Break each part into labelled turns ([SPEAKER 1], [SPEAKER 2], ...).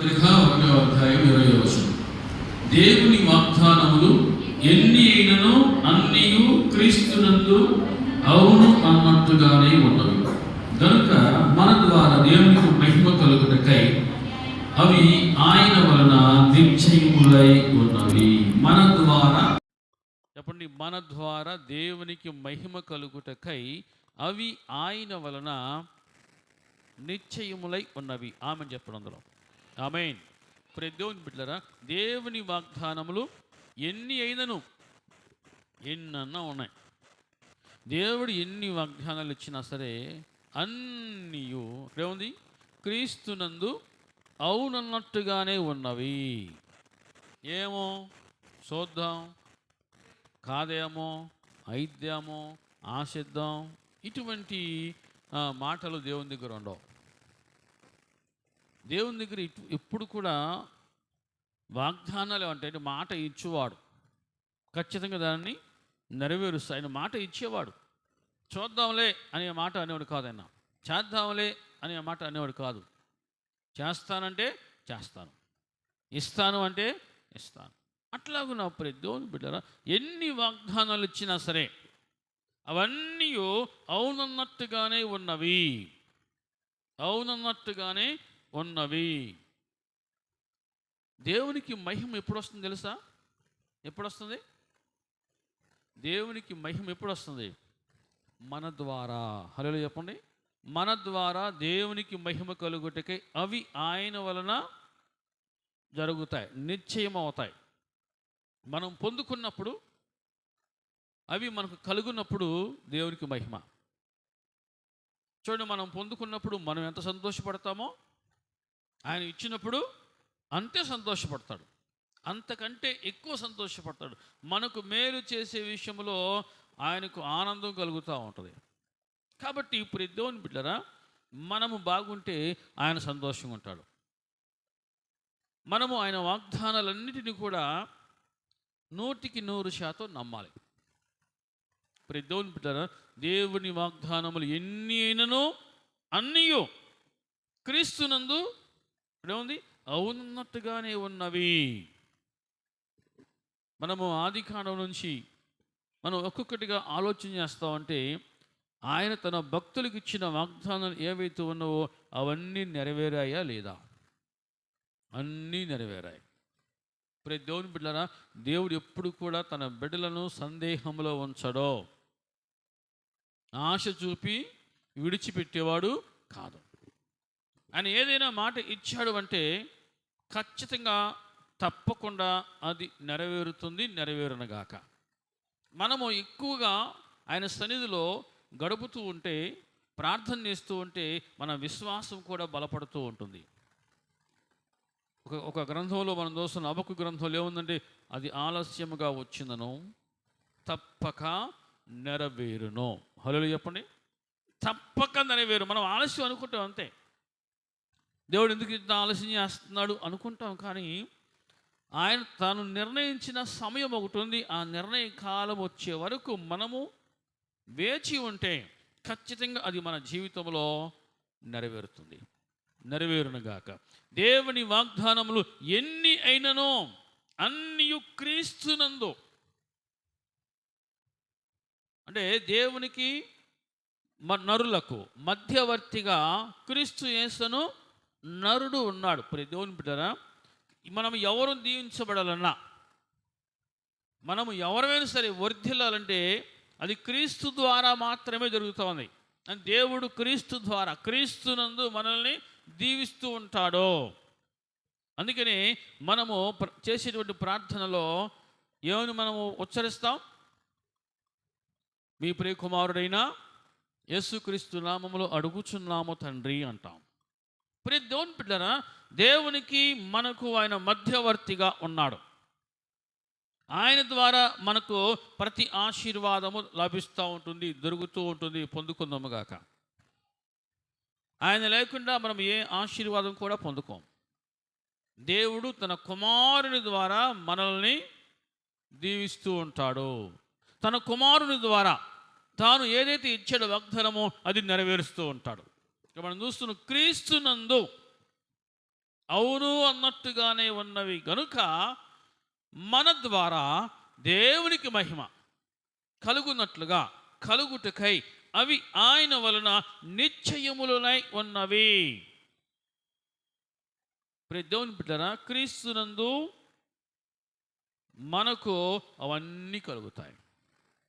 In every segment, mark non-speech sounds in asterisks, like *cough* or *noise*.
[SPEAKER 1] పత్రిక ఒకటో అధ్యాయం ఇరవై వచనం దేవుని వాగ్దానములు ఎన్ని అయినను అన్నియు క్రీస్తునందు అవును అన్నట్టుగానే ఉన్నవి. కనుక మన ద్వారా దేవునికి మహిమ కలుగుటకై అవి ఆయన వలన నిశ్చయములై ఉన్నవి. మన ద్వారా
[SPEAKER 2] చెప్పండి మన ద్వారా దేవునికి మహిమ కలుగుటకై అవి ఆయన వలన నిశ్చయములై ఉన్నవి. ఆమె చెప్పడం అందులో ఆమెన్. ఇప్పుడు దేవుని బిడ్డరా దేవుని వాగ్దానములు ఎన్ని అయినను? ఎన్నన్నా ఉన్నాయి. దేవుడు ఎన్ని వాగ్దానాలు ఇచ్చినా సరే అన్నీయు ఇక్కడేముంది క్రీస్తునందు అవునన్నట్టుగానే ఉన్నవి. ఏమో? చూద్దాం కాదేమో? అయిద్దామో ఆశిద్దాం? ఇటువంటి మాటలు దేవుని దగ్గర ఉండవు. దేవుని దగ్గర ఎప్పుడు కూడా వాగ్దానాలు అంటే మాట ఇచ్చేవాడు. ఖచ్చితంగా దాన్ని నెరవేరుస్తా ఆయన మాట ఇచ్చేవాడు. చూద్దాంలే అనే మాట అనేవాడు కాదన్నా చేద్దాంలే అనే మాట అనేవాడు కాదు. చేస్తానంటే చేస్తాను. ఇస్తాను అంటే ఇస్తాను. అట్లాగూ నా ప్రియ దేవుని బిడ్డరా ఎన్ని వాగ్దానాలు ఇచ్చినా సరే అవన్నీ అవునన్నట్టుగానే ఉన్నవి. అవునన్నట్టుగానే ఉన్నవి. దేవునికి మహిమ ఎప్పుడు వస్తుంది తెలుసా? ఎప్పుడు వస్తుంది దేవునికి మహిమ ఎప్పుడు వస్తుంది మన ద్వారా. హలో చెప్పండి. మన ద్వారా దేవునికి మహిమ కలుగుటకై అవి ఆయన వలన జరుగుతాయి నిశ్చయం అవుతాయి మనం పొందుకున్నప్పుడు అవి మనకు కలుగున్నప్పుడు దేవునికి మహిమ. చూడండి మనం పొందుకున్నప్పుడు మనం ఎంత సంతోషపడతామో ఆయన ఇచ్చినప్పుడు అంతే సంతోషపడతాడు. అంతకంటే ఎక్కువ సంతోషపడతాడు. మనకు మేలు చేసే విషయంలో ఆయనకు ఆనందం కలుగుతూ ఉంటుంది. కాబట్టి ఇప్పుడు దేవుని బిడ్డరా మనము బాగుంటే ఆయన సంతోషంగా ఉంటాడు. మనము ఆయన వాగ్దానాలన్నిటిని కూడా నూటికి నూరు శాతం నమ్మాలి. ఇప్పుడు దేవుని బిడ్డరా దేవుని వాగ్దానములు ఎన్ని అయినను అన్నీయో క్రీస్తునందు ఏముంది అవునన్నట్టుగానే ఉన్నవి. మనము ఆది కాండం నుంచి మనం ఒక్కొక్కటిగా ఆలోచన చేస్తామంటే ఆయన తన భక్తులకు ఇచ్చిన వాగ్దానాలు ఏవైతే ఉన్నావో అవన్నీ నెరవేరాయా లేదా? అన్నీ నెరవేరాయి. ప్రతి దేవుని బిడ్డరా దేవుడు ఎప్పుడు కూడా తన బిడ్డలను సందేహంలో ఉంచడో ఆశ చూపి విడిచిపెట్టేవాడు కాదు. ఆయన ఏదైనా మాట ఇచ్చాడు అంటే ఖచ్చితంగా తప్పకుండా అది నెరవేరుతుంది నెరవేరునగాక. మనము ఎక్కువగా ఆయన సన్నిధిలో గడుపుతూ ఉంటే ప్రార్థన చేస్తూ ఉంటే మన విశ్వాసం కూడా బలపడుతూ ఉంటుంది. ఒక ఒక గ్రంథంలో మనం చూస్తున్న అబకు గ్రంథంలో ఏముందంటే అది ఆలస్యముగా వచ్చిందను తప్పక నెరవేరును. హలో చెప్పండి. తప్పక నెరవేరు. మనం ఆలస్యం అనుకుంటాం అంతే. దేవుడు ఎందుకు ఇంత ఆలస్యం చేస్తున్నాడు అనుకుంటాం కానీ ఆయన తాను నిర్ణయించిన సమయం ఒకటి ఉంది. ఆ నిర్ణయ కాలం వచ్చే వరకు మనము వేచి ఉంటే ఖచ్చితంగా అది మన జీవితంలో నెరవేరుతుంది. నెరవేరునుగాక. దేవుని వాగ్దానములు ఎన్ని అయిననో అన్ని క్రీస్తునందు. అంటే దేవునికి మ- నరులకు మధ్యవర్తిగా క్రీస్తు యేసును నరుడు ఉన్నాడు. ప్రతి దేవుని బిడ్డరా మనం ఎవరు దీవించబడాలన్నా మనము ఎవరైనా సరే వర్ధిల్లాలంటే అది క్రీస్తు ద్వారా మాత్రమే జరుగుతుంది అని దేవుడు క్రీస్తు ద్వారా క్రీస్తునందు మనల్ని దీవిస్తూ ఉంటాడు. అందుకని మనము ప్ర- చేసేటువంటి ప్రార్థనలో ఏమని మనము ఉచ్చరిస్తాం? మీ ప్రియ కుమారుడైన యేసుక్రీస్తు నామములో అడుగుచున్నాము తండ్రి అంటాం. ప్రియ దేవుని బిడ్డరా దేవునికి మనకు ఆయన మధ్యవర్తిగా ఉన్నాడు. ఆయన ద్వారా మనకు ప్రతి ఆశీర్వాదము లభిస్తూ ఉంటుంది దొరుకుతూ ఉంటుంది పొందుకుందాము గాక. ఆయన లేకుండా మనం ఏ ఆశీర్వాదం కూడా పొందుకోం దేవుడు తన కుమారుని ద్వారా మనల్ని దీవిస్తూ ఉంటాడు. తన కుమారుని ద్వారా తాను ఏదైతే ఇచ్చాడో వాగ్దానమో అది నెరవేరుస్తూ ఉంటాడు. ఇక మనం చూస్తున్న క్రీస్తునందు అవును అన్నట్టుగానే ఉన్నవి గనుక మన ద్వారా దేవునికి మహిమ కలుగునట్లుగా కలుగుటకై అవి ఆయన వలన నిశ్చయములనై ఉన్నవి. ప్రియ దేవుని బిడ్డరా క్రీస్తునందు మనకు అవన్నీ కలుగుతాయి.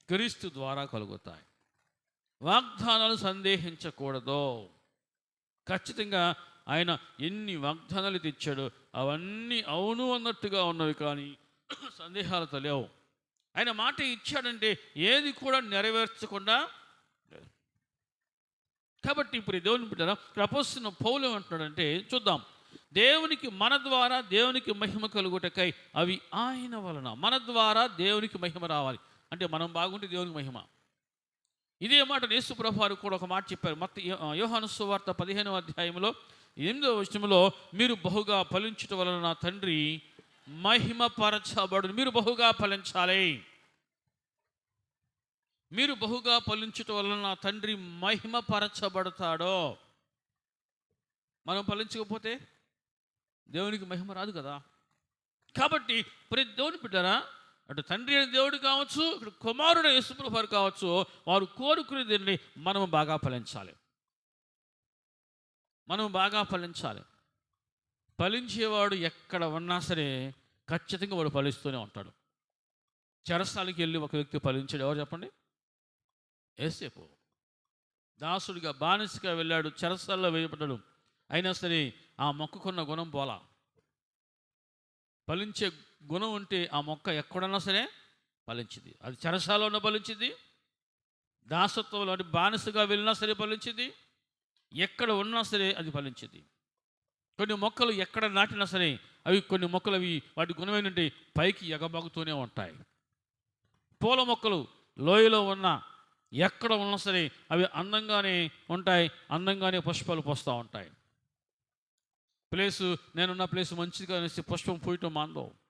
[SPEAKER 2] క్రీస్తు ద్వారా కలుగుతాయి. వాగ్దానాలు సందేహించకూడదు. ఖచ్చితంగా ఆయన ఎన్ని వాగ్దానాలు తెచ్చాడో అవన్నీ అవును అన్నట్టుగా ఉన్నవి కానీ *clears throat* సందేహాలతో లేవు ఆయన మాట ఇచ్చాడంటే ఏది కూడా నెరవేర్చకుండా కాబట్టి ఇప్పుడు ఈ దేవుని బిడ్డరా ప్రపోస్తున్న పౌలు ఏమంటున్నాడంటే చూద్దాం. దేవునికి మన ద్వారా దేవునికి మహిమ కలుగుటకై అవి ఆయన వలన మన ద్వారా దేవునికి మహిమ రావాలి. అంటే మనం బాగుంటే దేవునికి మహిమ. ఇదే మాట యేసు ప్రభువారు కూడా ఒక మాట చెప్పారు. మత యోహాను సువార్త పదిహేనవ అధ్యాయంలో ఎనిమిదవ విషయంలో మీరు బహుగా ఫలించుట వలన నా తండ్రి మహిమపరచబడు మీరు బహుగా ఫలించాలి. మీరు బహుగా ఫలించుట వలన నా తండ్రి మహిమపరచబడతాడో. మనం ఫలించకపోతే దేవునికి మహిమ రాదు కదా. కాబట్టి ప్రతి దేవుని బిడ్డరా అటు తండ్రి అయిన దేవుడు కావచ్చు ఇక్కడ కుమారుడు యేసుప్రభు వారు కావచ్చు వారు కోరుకుని దీన్ని మనం బాగా ఫలించాలి. మనం బాగా ఫలించాలి. ఫలించేవాడు ఎక్కడ ఉన్నా సరే ఖచ్చితంగా వాడు ఫలిస్తూనే ఉంటాడు. చెరస్థాలకి వెళ్ళి ఒక వ్యక్తి ఫలించాడు. ఎవరు చెప్పండి? ఏసేపు దాసుడిగా బానిసగా వెళ్ళాడు చెరస్థాల్లో వేయబడ్డాడు. అయినా సరే ఆ మొక్కుకున్న గుణం పోలా. ఫలించే గుణం ఉంటే ఆ మొక్క ఎక్కడన్నా సరే ఫలించింది. అది చెరసాలలో ఫలించింది. దాసత్వంలో అంటే బానిసగా వెళ్ళినా సరే ఫలించింది. ఎక్కడ ఉన్నా సరే అది ఫలించింది. కొన్ని మొక్కలు ఎక్కడ నాటినా సరే అవి కొన్ని మొక్కలు అవి వాటి గుణం ఏంటంటే పైకి ఎగబాగుతూనే ఉంటాయి. పూల మొక్కలు లోయలో ఉన్న ఎక్కడ ఉన్నా సరే అవి అందంగానే ఉంటాయి. అందంగానే పుష్పాలు పోస్తూ ఉంటాయి. ప్లేసు నేనున్న ప్లేస్ మంచిదిగా అనేసి పుష్పం పూయటం మానవు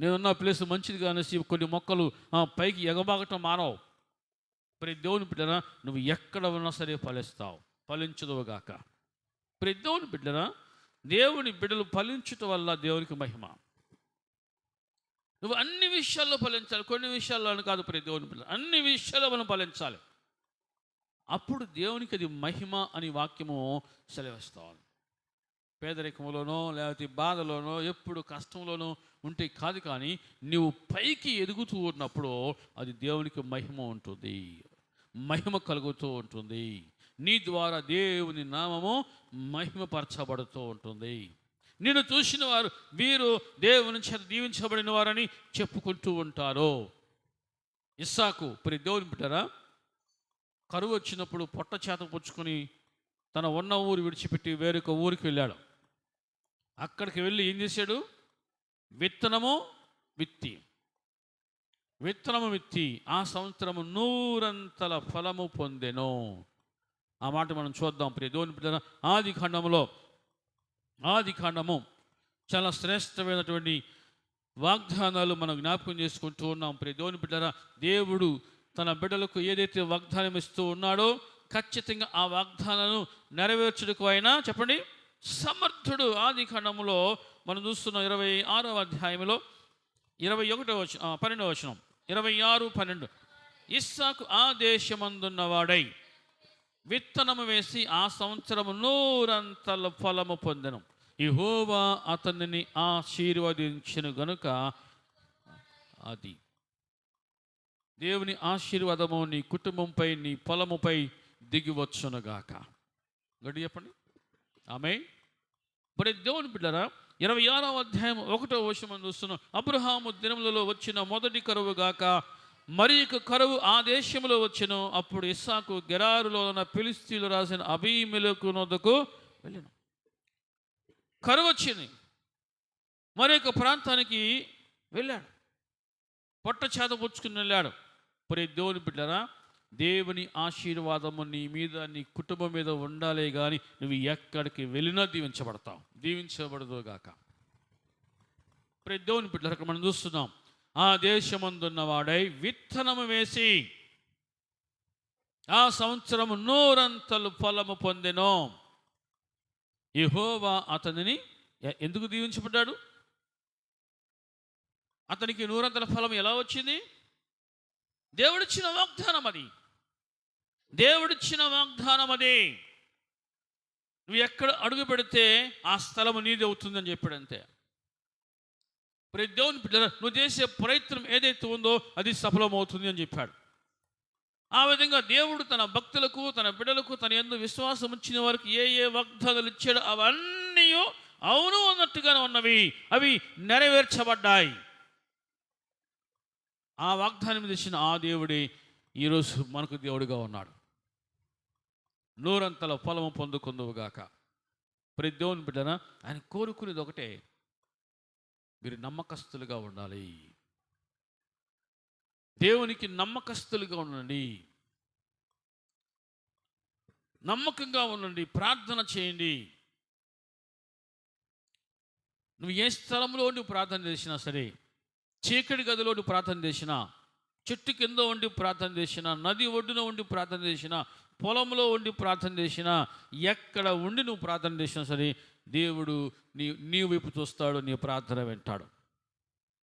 [SPEAKER 2] నేనున్న ప్లేస్ మంచిది కానీ కొన్ని మొక్కలు పైకి ఎగబాగటం మానవు. ప్రతి దేవుని బిడ్డన నువ్వు ఎక్కడ ఉన్నా సరే ఫలిస్తావు. ఫలించదువుగాక ప్రతి దేవుని బిడ్డన దేవుని బిడ్డలు ఫలించుట వల్ల దేవునికి మహిమ. నువ్వు అన్ని విషయాల్లో ఫలించాలి. కొన్ని విషయాల్లో అని కాదు ప్రతి దేవుని బిడ్డ అన్ని విషయాల్లో మనం ఫలించాలి. అప్పుడు దేవునికి అది మహిమ అని వాక్యము సెలవిస్తాను పేదరికంలోనో లేకపోతే బాధలోనో ఎప్పుడు కష్టంలోనో ఉంటే కాదు కానీ నీవు పైకి ఎదుగుతూ ఉన్నప్పుడు అది దేవునికి మహిమ ఉంటుంది. మహిమ కలుగుతూ ఉంటుంది. నీ ద్వారా దేవుని నామము మహిమపరచబడుతూ ఉంటుంది. నిన్ను చూసిన వారు వీరు దేవుని చేత దీవించబడిన వారని చెప్పుకుంటూ ఉంటారు. ఇస్సాకు మరి దేవుని బిడ్డరా కరువు వచ్చినప్పుడు పొట్ట చేత పుచ్చుకొని తన ఉన్న ఊరు విడిచిపెట్టి వేరొక ఊరికి వెళ్ళాడు. అక్కడికి వెళ్ళి ఏం చేశాడు? విత్తనము విత్తి. విత్తనము విత్తి. ఆ సంవత్సరము నూరంతల ఫలము పొందెను. ఆ మాట మనం చూద్దాం ప్రియ దేవుని బిడ్డ ఆది ఖండములో ఆది ఖండము చాలా శ్రేష్టమైనటువంటి వాగ్దానాలు మనం జ్ఞాపకం చేసుకుంటూ ఉన్నాం ప్రియ దేవుని బిడ్డరా. దేవుడు తన బిడ్డలకు ఏదైతే వాగ్దానం ఇస్తూ ఉన్నాడో ఖచ్చితంగా ఆ వాగ్దానాలను నెరవేర్చుటకు అయినా చెప్పండి. సమర్థుడు ఆది ఖండములో మనం చూస్తున్న ఇరవై ఆరవ అధ్యాయంలో ఇరవై ఒకటో వచనం పన్నెండవ వచనం. ఇరవై ఆరు పన్నెండు. ఇస్సాకు ఆ దేశమందున్నవాడై విత్తనము వేసి ఆ సంవత్సరము నూరంతల ఫలము పొందను. ఇహోవా అతనిని ఆశీర్వదించను గనుక అది. దేవుని ఆశీర్వాదము నీ కుటుంబంపై నీ పొలముపై దిగివచ్చునుగాక గడి చెప్పండి. ఆమె మరి దేవుని బిడ్డరా ఇరవై ఆరవ అధ్యాయం ఒకటో వచనం చూస్తున్నాం. అబ్రహాము దినములలో వచ్చిన మొదటి కరువు గాక మరి ఇక కరువు ఆ దేశంలో వచ్చెను. అప్పుడు ఇస్సాకు గెరారులో ఉన్న పిలిస్తీలు రాసిన అభిమిలకు నొద్దకు వెళ్ళాను. కరువు వచ్చింది. మరి ఒక ప్రాంతానికి వెళ్ళాడు. పొట్ట చేత పుచ్చుకుని వెళ్ళాడు. మరి దేవుని బిడ్డరా దేవుని ఆశీర్వాదము నీ మీద నీ కుటుంబం మీద ఉండాలే కానీ నువ్వు ఎక్కడికి వెళ్ళినా దీవించబడతావు. దీవించబడదు గాక ప్రతి దేవుని బిడ్డలు మనం చూస్తున్నాం ఆ దేశమందున్నవాడై విత్తనము వేసి ఆ సంవత్సరము నూరంతలు ఫలము పొందెను. యహోవా అతనిని ఎందుకు దీవించబడ్డాడు? అతనికి నూరంతల ఫలం ఎలా వచ్చింది? దేవుడిచ్చిన వాగ్దానం అది దేవుడిచ్చిన వాగ్దానం అది నువ్వు ఎక్కడ అడుగు పెడితే ఆ స్థలం నీది అవుతుందని చెప్పాడు అంతే ప్రతి దేవుని నువ్వు చేసే ప్రయత్నం ఏదైతే ఉందో అది సఫలమవుతుంది అని చెప్పాడు. ఆ విధంగా దేవుడు తన భక్తులకు తన బిడ్డలకు తన ఎందు విశ్వాసం ఇచ్చిన వారికి ఏ ఏ వాగ్దానాలు ఇచ్చాడో అవన్నీ అవును అన్నట్టుగానే ఉన్నవి. అవి నెరవేర్చబడ్డాయి. ఆ వాగ్దానం మీద ఆ దేవుడే ఈరోజు మనకు దేవుడిగా ఉన్నాడు. నూరంతల ఫలము పొందుకుందువుగాక ప్రతి దేవుని బిడ్డన ఆయన కోరుకునేది ఒకటే మీరు నమ్మకస్తులుగా ఉండాలి. దేవునికి నమ్మకస్తులుగా ఉండండి. నమ్మకంగా ఉండండి ప్రార్థన చేయండి. నువ్వు ఏ స్థలంలో ఉండి ప్రార్థన చేసినా సరే చీకటి గదిలో ఉండి ప్రార్థన చేసినా చెట్టు కింద ఉండి ప్రార్థన చేసినా నది ఒడ్డున ఉండి ప్రార్థన చేసినా పొలంలో ఉండి ప్రార్థన చేసినా ఎక్కడ ఉండి నువ్వు ప్రార్థన చేసినా సరే దేవుడు నీ నీ వైపు చూస్తాడు నీ ప్రార్థన వింటాడు.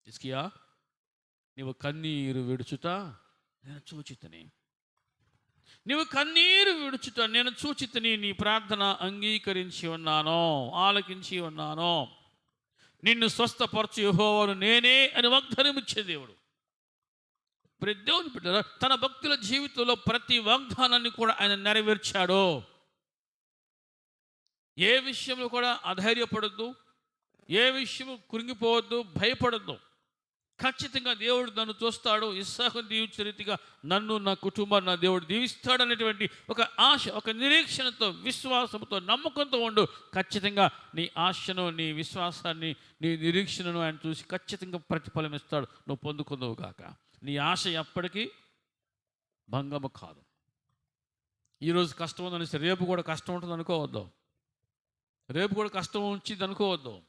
[SPEAKER 2] ఇస్కియా నీవు కన్నీరు విడుచుట నేను చూచితని. నీవు కన్నీరు విడుచుట నేను చూచితని నీ ప్రార్థన అంగీకరించి ఉన్నాను ఆలకించి ఉన్నాను. నిన్ను స్వస్థపరచు యెహోవాను నేనే అని వాగ్దానం ఇచ్చే దేవుడు. ప్రతి దేవుని బిడ్డ తన భక్తుల జీవితంలో ప్రతి వాగ్దానాన్ని కూడా ఆయన నెరవేర్చాడు. ఏ విషయంలో కూడా అధైర్యపడద్దు. ఏ విషయము కురింగిపోవద్దు భయపడద్దు. ఖచ్చితంగా దేవుడు నన్ను చూస్తాడు. ఇస్సాహం దీవించిన రీతిగా నన్ను నా కుటుంబాన్ని నా దేవుడు దీవిస్తాడు అనేటువంటి ఒక ఆశ ఒక నిరీక్షణతో విశ్వాసంతో నమ్మకంతో ఉండు. ఖచ్చితంగా నీ ఆశను నీ విశ్వాసాన్ని నీ నిరీక్షణను ఆయన చూసి ఖచ్చితంగా ప్రతిఫలం ఇస్తాడు. నువ్వు పొందుకుందవు కాక నీ ఆశ ఎప్పటికీ భంగము కాదు. ఈరోజు కష్టం ఉందని రేపు కూడా కష్టం ఉంటుంది అనుకోవద్దు. రేపు కూడా కష్టం ఉంచింది అనుకోవద్దు.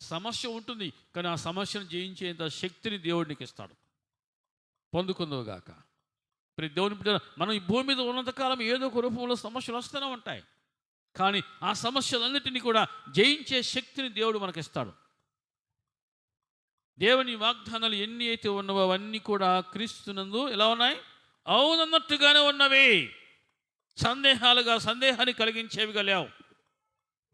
[SPEAKER 2] సమస్య ఉంటుంది కానీ ఆ సమస్యను జయించేంత శక్తిని దేవుడు నీకు ఇస్తాడు. పొందుకుందువుగాక ప్రతి దేవుని బిడ్డ మనం ఈ భూమి మీద ఉన్నంతకాలం ఏదో ఒక రూపంలో సమస్యలు వస్తూనే ఉంటాయి. కానీ ఆ సమస్యలన్నిటినీ కూడా జయించే శక్తిని దేవుడు మనకిస్తాడు. దేవుని వాగ్దానాలు ఎన్ని అయితే ఉన్నవో అవన్నీ కూడా క్రీస్తునందు ఎలా ఉన్నాయి? అవునన్నట్టుగానే ఉన్నవి. సందేహాలుగా సందేహాన్ని కలిగించేవిగా లేవు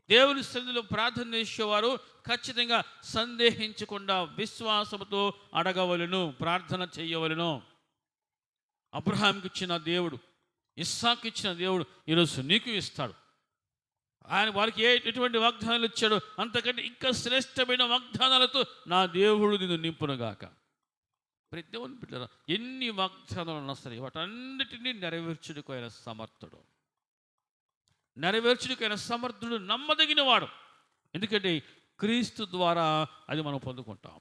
[SPEAKER 2] దేవుని సన్నిధిలో ప్రార్థన చేసేవారు ఖచ్చితంగా సందేహించకుండా విశ్వాసముతో అడగవలను ప్రార్థన చేయవలను. అబ్రహాంకి ఇచ్చిన దేవుడు ఇస్సాకి ఇచ్చిన దేవుడు ఈరోజు నీకు ఇస్తాడు. ఆయన వారికి ఏ ఎటువంటి వాగ్దానాలు ఇచ్చాడో అంతకంటే ఇంకా శ్రేష్టమైన వాగ్దానాలతో నా దేవుడు నిన్ను నింపునుగాక. ప్రతి దేవుని బిడ్డరా ఎన్ని వాగ్దానాలు ఉన్నా సరే వాటన్నిటినీ నెరవేర్చుడికి సమర్థుడు. నెరవేర్చుడికైన సమర్థుడు నమ్మదగిన వాడు. ఎందుకంటే క్రీస్తు ద్వారా అది మనం పొందుకుంటాం.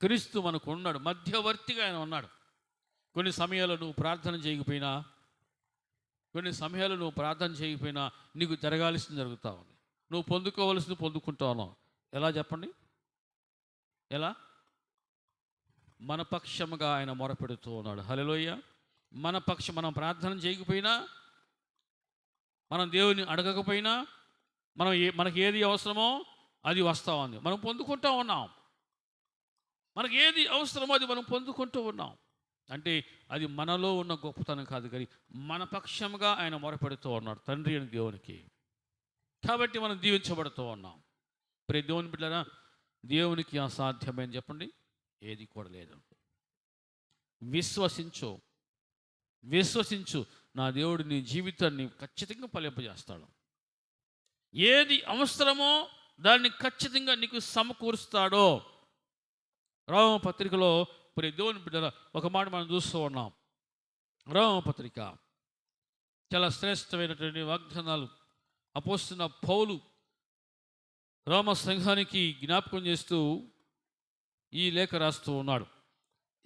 [SPEAKER 2] క్రీస్తు మనకు ఉన్నాడు మధ్యవర్తిగా ఆయన ఉన్నాడు. కొన్ని సమయాల్లో నువ్వు ప్రార్థన చేయకపోయినా కొన్ని సమయాలు నువ్వు ప్రార్థన చేయకపోయినా నీకు జరగాల్సింది జరుగుతావు ఉంది. నువ్వు పొందుకోవలసింది పొందుకుంటావు ఎలా చెప్పండి? ఎలా? మన పక్షముగా ఆయన మొరపెడుతూ ఉన్నాడు. హలోయ మన పక్షం మనం ప్రార్థన చేయకపోయినా మనం దేవుని అడగకపోయినా మనం ఏ మనకి ఏది అవసరమో అది వస్తూ ఉంది. మనం పొందుకుంటూ ఉన్నాం. మనకి ఏది అవసరమో అది మనం పొందుకుంటూ ఉన్నాం. అంటే అది మనలో ఉన్న గొప్పతనం కాదు కానీ మన పక్షంగా ఆయన మొరపెడుతూ ఉన్నాడు తండ్రి అని దేవునికి. కాబట్టి మనం దీవించబడుతూ ఉన్నాం. ప్రతి దేవుని బిడ్డరా దేవునికి అసాధ్యమని చెప్పండి? ఏది కూడా లేదు. విశ్వసించు. విశ్వసించు. నా దేవుడు నీ జీవితాన్ని ఖచ్చితంగా ఫలింపజేస్తాడు. ఏది అవసరమో దాన్ని ఖచ్చితంగా నీకు సమకూరుస్తాడో. రామ పత్రికలో ప్రియ దేవుని బిడ్డ ఒక మాట మనం చూస్తూ ఉన్నాం. రామ పత్రిక చాలా శ్రేష్టమైనటువంటి వాగ్దానాలు. అపోస్తున్న పౌలు రోమ సంఘానికి జ్ఞాపకం చేస్తూ ఈ లేఖ రాస్తూ ఉన్నాడు.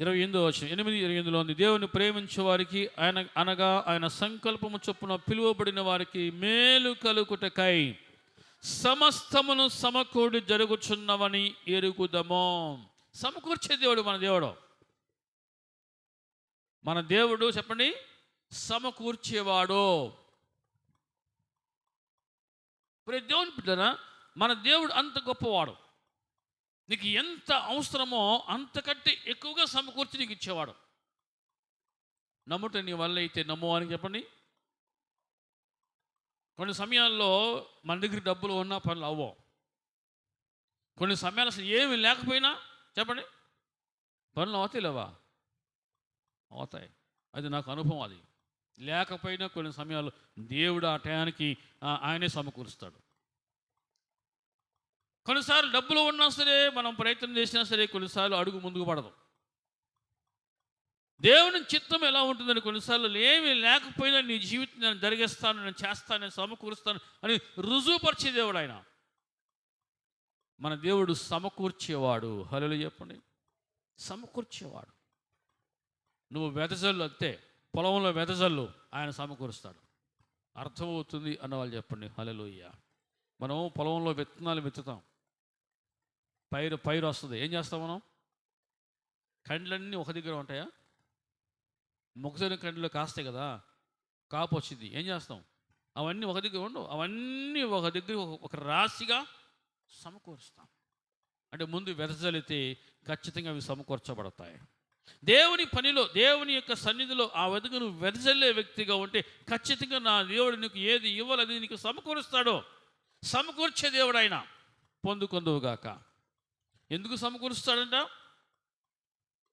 [SPEAKER 2] ఇరవై ఎనిమిదో వచ్చిన ఎనిమిది ఇరవై ఎనిమిదిలో ఉంది దేవుని ప్రేమించే వారికి ఆయన అనగా ఆయన సంకల్పము చొప్పున పిలువబడిన వారికి మేలు కలుగుటకై సమస్తమును సమకూడి జరుగుచున్నవని ఎరుగుదమో. సమకూర్చే దేవుడు మన దేవుడు. మన దేవుడు చెప్పండి? సమకూర్చేవాడు. ఇప్పుడు దేవుని బిడ్డరా మన దేవుడు అంత గొప్పవాడు. నీకు ఎంత అవసరమో అంతకంటే ఎక్కువగా సమకూర్చి నీకు ఇచ్చేవాడు. నమ్ముట నీ వల్ల అయితే నమ్ము అని చెప్పండి? కొన్ని సమయాల్లో మన దగ్గర డబ్బులు ఉన్నా పనులు అవ్వవు. కొన్ని సమయాలు అసలు ఏమి లేకపోయినా చెప్పండి. పనులు అవుతాయి లేవా? అవుతాయి. అది నాకు అనుభవం అది. లేకపోయినా కొన్ని సమయాలు దేవుడు ఆ టయానికి ఆయనే సమకూరుస్తాడు. కొన్నిసార్లు డబ్బులు ఉన్నా సరే మనం ప్రయత్నం చేసినా సరే కొన్నిసార్లు అడుగు ముందుకు పడదు. దేవుని చిత్తం ఎలా ఉంటుందని కొన్నిసార్లు ఏమీ లేకపోయినా నీ జీవితం నేను జరిగేస్తాను నేను చేస్తాను నేను సమకూరుస్తాను అని రుజువుపరిచే దేవుడు ఆయన. మన దేవుడు సమకూర్చేవాడు. హలో చెప్పండి. సమకూర్చేవాడు. నువ్వు వెదజల్లు అంతే. పొలంలో వెదజల్లు ఆయన సమకూరుస్తాడు. అర్థమవుతుంది అన్న వాళ్ళు చెప్పండి. హలలోయ మనం పొలంలో విత్తనాలు విత్తుతాం. పైరు పైరు వస్తుంది. ఏం చేస్తాం మనం? కండ్లన్నీ ఒక దగ్గర ఉంటాయా? మొక్కజొన్న కండ్లు కాస్తాయి కదా. కాపు వచ్చింది. ఏం చేస్తాం? అవన్నీ ఒక దగ్గర ఉండవు. అవన్నీ ఒక దగ్గర ఒక- ఒక రాశిగా సమకూరుస్తాం. అంటే ముందు వెదజల్లితే ఖచ్చితంగా అవి సమకూర్చబడతాయి. దేవుని పనిలో దేవుని యొక్క సన్నిధిలో ఆ వెతుకును వెదజల్లే వ్యక్తిగా ఉంటే ఖచ్చితంగా నా దేవుడు నీకు ఏది ఇవ్వాలని నీకు సమకూరుస్తాడో. సమకూర్చే దేవుడు ఆయన. పొందుకొందువుగాక. ఎందుకు సమకూరుస్తాడంట?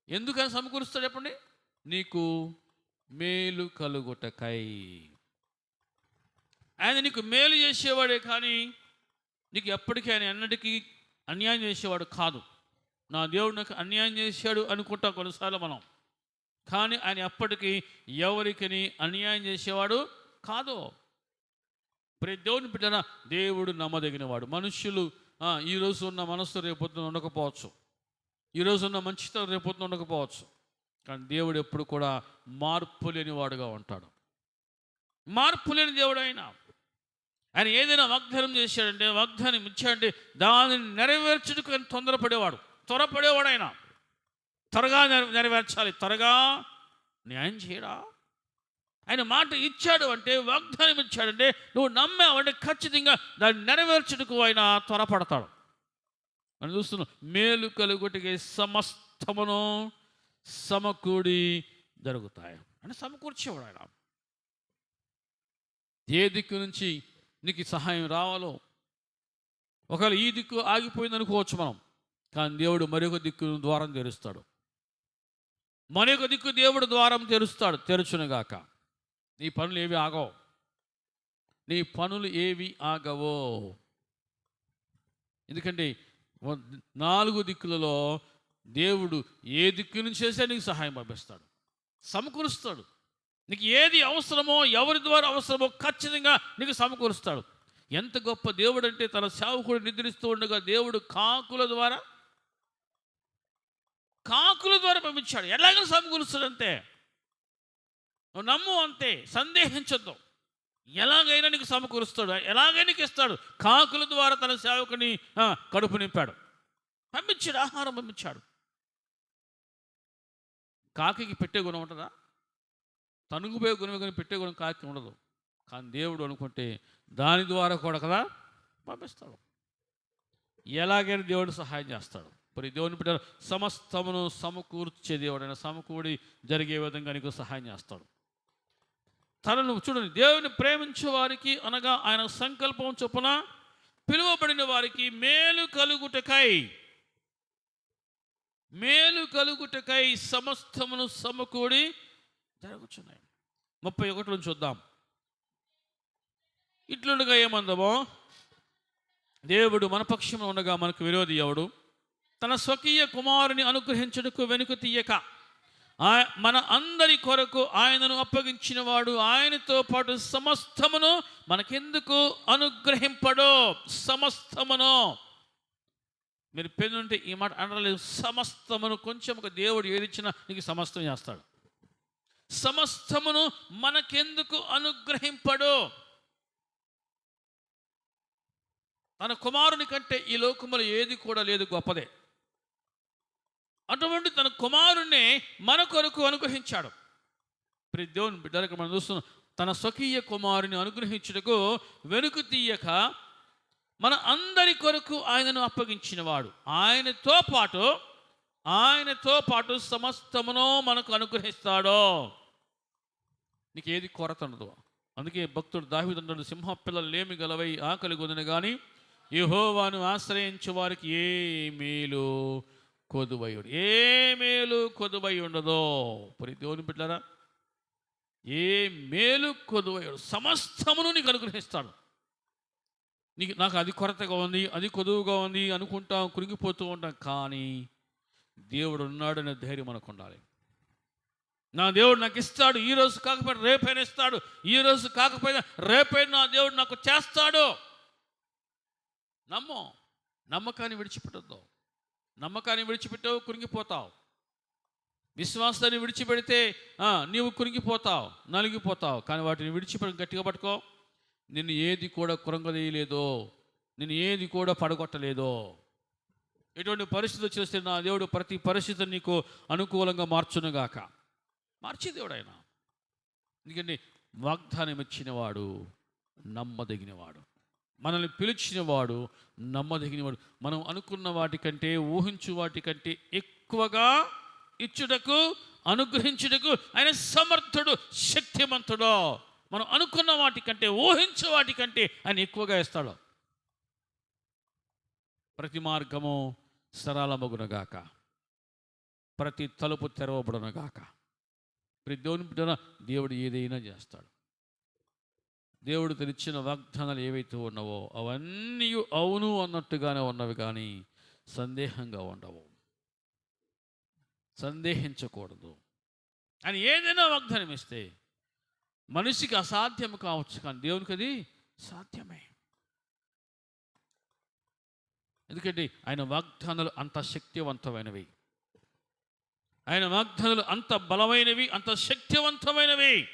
[SPEAKER 2] ఎందుకని సమకూరుస్తాడు చెప్పండి? నీకు మేలు కలుగుటకై. ఆయన నీకు మేలు చేసేవాడే కానీ నీకు ఎప్పటికీ ఆయన ఎన్నటికీ అన్యాయం చేసేవాడు కాదు. నా దేవుడు నాకు అన్యాయం చేశాడు అనుకుంటా కొన్నిసార్లు మనం. కానీ ఆయన ఎప్పటికీ ఎవరికని అన్యాయం చేసేవాడు కాదు. ప్రతి దేవుని బిడ్డన దేవుడు నమ్మదగినవాడు. మనుషులు ఈరోజు ఈ రోజు ఉన్న మనస్సు రేపొద్దున ఉండకపోవచ్చు. ఈ రోజు ఉన్న మంచితనం రేపొద్దున ఉండకపోవచ్చు. కానీ దేవుడు ఎప్పుడు కూడా మార్పు లేనివాడుగా ఉంటాడు. మార్పు లేని దేవుడు అయినా ఆయన ఏదైనా వాగ్దానం చేశాడంటే వాగ్దానం ఇచ్చాడంటే దానిని నెరవేర్చుటకు ఆయన తొందరపడేవాడు. త్వరపడేవాడు ఆయన. త్వరగా నెరవేర్చాలి. త్వరగా న్యాయం చేయడా ఆయన మాట ఇచ్చాడు అంటే వాగ్దానం ఇచ్చాడంటే నువ్వు నమ్మావంటే ఖచ్చితంగా దాన్ని నెరవేర్చుటకు ఆయన త్వరపడతాడు. మనం చూస్తున్నాం మేలు కలుగుటికి సమస్తమును సమకూడి జరుగుతాయి. అంటే సమకూర్చేవాడు ఆయన. ఏ దిక్కు నుంచి నీకు సహాయం రావాలో. ఒకవేళ ఈ దిక్కు ఆగిపోయింది అనుకోవచ్చు మనం కానీ దేవుడు మరొక దిక్కు ద్వారం తెరుస్తాడు. మరొక దిక్కు దేవుడు ద్వారం తెరుస్తాడు తెరుచునుగాక. నీ పనులు ఏవి ఆగవు. నీ పనులు ఏవి ఆగవో. ఎందుకంటే నాలుగు దిక్కులలో దేవుడు ఏ దిక్కు నుంచి చేస్తే నీకు సహాయం పంపిస్తాడు సమకూరుస్తాడు. నీకు ఏది అవసరమో ఎవరి ద్వారా అవసరమో ఖచ్చితంగా నీకు సమకూరుస్తాడు. ఎంత గొప్ప దేవుడు అంటే తన సేవకుడు నిద్రిస్తూ ఉండగా దేవుడు కాకుల ద్వారా కాకుల ద్వారా పంపించాడు. ఎలాగో సమకూరుస్తాడు అంతే నువ్వు నమ్ము అంతే సందేహించద్దు. ఎలాగైనా నీకు సమకూరుస్తాడు ఎలాగైనా నీకు ఇస్తాడు. కాకుల ద్వారా తన సేవకుని ఆ, కడుపు నింపాడు. పంపించాడు ఆహారం పంపించాడు. కాకికి పెట్టే గుణం ఉంటుందా? తనుగుపోయే గుణమే కానీ పెట్టే గుణం కాకి ఉండదు. కానీ దేవుడు అనుకుంటే దాని ద్వారా కూడా కదా పంపిస్తాడు. ఎలాగైనా దేవుడు సహాయం చేస్తాడు. మరి దేవుని పెట్టారు సమస్తమును సమకూర్చే దేవుడు సమకూడి జరిగే విధంగా నీకు సహాయం చేస్తాడు. తనను చూడండి దేవుని ప్రేమించే వారికి అనగా ఆయన సంకల్పం చొప్పున పిలువబడిన వారికి మేలు కలుగుటకై మేలు కలుగుటకై సమస్తమును సమకూడి జరుగుచున్నాయి ముప్పై ఒకటిలో చూద్దాం. ఇట్లుండగా ఏమందమో దేవుడు మన పక్షంలో ఉండగా మనకు విరోధి ఎవడు? తన స్వకీయ కుమారుని అనుగ్రహించుటకు వెనుక తీయక. మన అందరి కొరకు ఆయనను అప్పగించినవాడు ఆయనతో పాటు సమస్తమును మనకెందుకు అనుగ్రహింపడో? సమస్తమును. మీరు పెన్నుంటే ఈ మాట అనలేదు. సమస్తమును కొంచెం ఒక దేవుడు ఏదిచ్చినా నీకు సమస్తం చేస్తాడు. సమస్తమును మనకెందుకు అనుగ్రహింపడు? తన కుమారుని కంటే ఈ లోకములో ఏది కూడా లేదు గొప్పదే. అటువంటి తన కుమారుణ్ణి మన కొరకు అనుగ్రహించాడు. ప్రతి దేవుని బిడ్డలకు మనం చూస్తున్నాం తన స్వకీయ కుమారుని అనుగ్రహించుటకు వెనుక తీయక మన అందరి కొరకు ఆయనను అప్పగించినవాడు. ఆయనతో పాటు ఆయనతో పాటు సమస్తమును మనకు అనుగ్రహిస్తాడో. నీకు ఏది కొరత ఉండదు. అందుకే భక్తుడు దావిదండ్రులు సింహ పిల్లలు లేమి గలవై ఆకలి గొదిన కానీ యహోవాను ఆశ్రయించే వారికి ఏ మేలు కొదువయుడు ఏ మేలు కొదువై ఉండదో. మరి దేవుని బిడ్డారా ఏ మేలు కొదువయుడు సమస్తమును నీకు అనుగ్రహిస్తాడు. నీకు నాకు అది కొరతగా ఉంది అది కొదువుగా ఉంది అనుకుంటాం కురిగిపోతూ ఉంటాం కానీ దేవుడు ఉన్నాడనే ధైర్యం మనకు ఉండాలి నా దేవుడు నాకు ఇస్తాడు ఈ రోజు కాకపోయినా రేపైనా ఇస్తాడు ఈ రోజు కాకపోయినా రేపైనా నా దేవుడు నాకు చేస్తాడు. నమ్మో నమ్మకాన్ని విడిచిపెట్టద్దు. నమ్మకాన్ని విడిచిపెట్టావు కురింగిపోతావు విశ్వాసాన్ని విడిచిపెడితే నీవు కురింగిపోతావు నలిగిపోతావు. కానీ వాటిని విడిచిపెట్టి గట్టిగా పట్టుకో. నిన్ను ఏది కూడా కురంగదీయలేదో నిన్ను ఏది కూడా పడగొట్టలేదో ఎటువంటి పరిస్థితులు చేస్తే నా దేవుడు ప్రతి పరిస్థితి నీకు అనుకూలంగా మార్చునుగాక. మార్చే దేవుడు ఆయన. ఎందుకంటే వాగ్దానం ఇచ్చినవాడు నమ్మదగినవాడు. మనల్ని పిలిచినవాడు నమ్మదగినవాడు. మనం అనుకున్న వాటికంటే ఊహించు వాటికంటే ఎక్కువగా ఇచ్చుటకు అనుగ్రహించుటకు ఆయన సమర్థుడు శక్తిమంతుడు. మనం అనుకున్న వాటికంటే ఊహించు వాటికంటే ఆయన ఎక్కువగా ఇస్తాడు. ప్రతి మార్గము సరళమగునగాక. ప్రతి తలుపు తెరవబడునగాక. ప్రతి దేవుని బిడ్డన దేవుడు ఏదైనా చేస్తాడు. దేవుడు తెరిచిన వాగ్దానాలు ఏవైతే ఉన్నావో అవన్నీ అవును అన్నట్టుగానే ఉన్నవి కానీ సందేహంగా ఉండవు. సందేహించకూడదు. అని ఏదైనా వాగ్దానం ఇస్తే మనిషికి అసాధ్యం కావచ్చు కానీ దేవునికి అది సాధ్యమే. ఎందుకంటే ఆయన వాగ్దానాలు అంత శక్తివంతమైనవి. ఆయన వాగ్దానాలు అంత బలమైనవి అంత శక్తివంతమైనవి.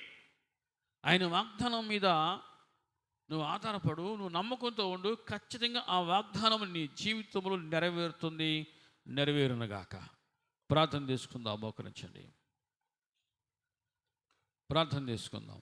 [SPEAKER 2] ఆయన వాగ్దానం మీద నువ్వు ఆధారపడు నువ్వు నమ్మకంతో ఉండు ఖచ్చితంగా ఆ వాగ్దానం నీ జీవితంలో నెరవేరుతుంది నెరవేరునగాక. ప్రార్థన చేసుకుందాం మోకరించండి ప్రార్థన చేసుకుందాం.